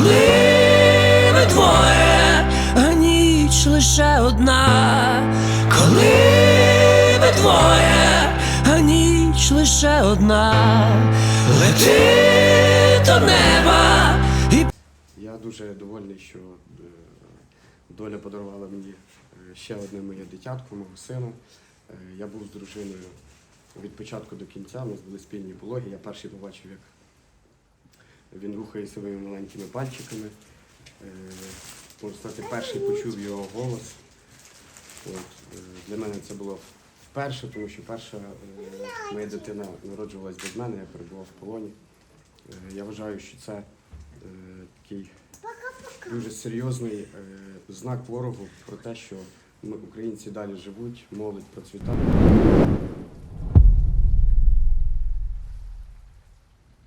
коли ви двоє, а ніч лише одна, коли ви двоє, а ніч лише одна, лети до неба. І... Я дуже довольний, що е, доля подарувала мені е, ще одне моє дитятко, мого сину. Е, я був з дружиною від початку до кінця. У нас були спільні пологи. Я перший побачив, як він рухає своїми маленькими пальчиками. Е, Можна сказати, перший почув його голос. От, е, для мене це було вперше, тому що перша е, моя дитина народжувалась без мене, я перебував в полоні. Я вважаю, що це такий дуже серйозний знак ворогу про те, що ми, українці далі живуть, молодь процвітає.